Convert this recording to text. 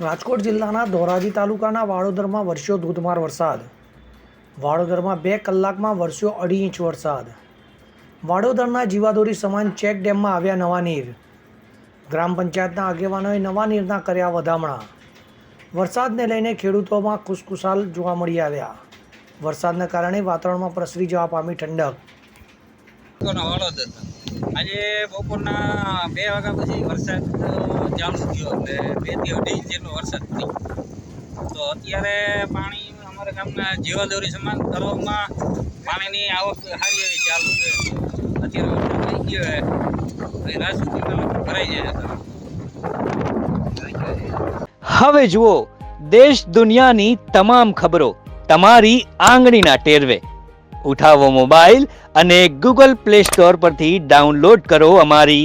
રાજકોટ જિલ્લાના ધોરાજી તાલુકાના વાડોદરમાં વરસ્યો ધોધમાર વરસાદ. વાડોદરમાં બે કલાકમાં વરસ્યો અઢી ઇંચ વરસાદ. વાડોદરના જીવાદોરી સમાન ચેક ડેમમાં આવ્યા નવા નીર. ગ્રામ પંચાયતના આગેવાનોએ નવા નીરના કર્યા વધામણા. વરસાદને લઈને ખેડૂતોમાં ખુશખુશાલ જોવા મળી આવ્યા. વરસાદના કારણે વાતાવરણમાં પ્રસરી જવા પામી ઠંડક. આજે બપોરના બે વાગ્યા પછી વરસાદ ચાલુ થયો એટલે બેથી અઢી જેટલો વરસાદ થયો તો અત્યારે પાણી અમારા ગામના જીવાદોરી સમાન તળાવમાં પાણીની આવક સારી એવી ચાલુ છે. અત્યારે વરસાદ થઈ ગયો હોય તો રાત સુધીમાં ભરાઈ જાય. હવે જુઓ, દેશ દુનિયાની તમામ ખબરો તમારી આંગળીના ટેરવે. ઉઠાવો મોબાઈલ અને ગૂગલ પ્લે સ્ટોર પરથી ડાઉનલોડ કરો અમારી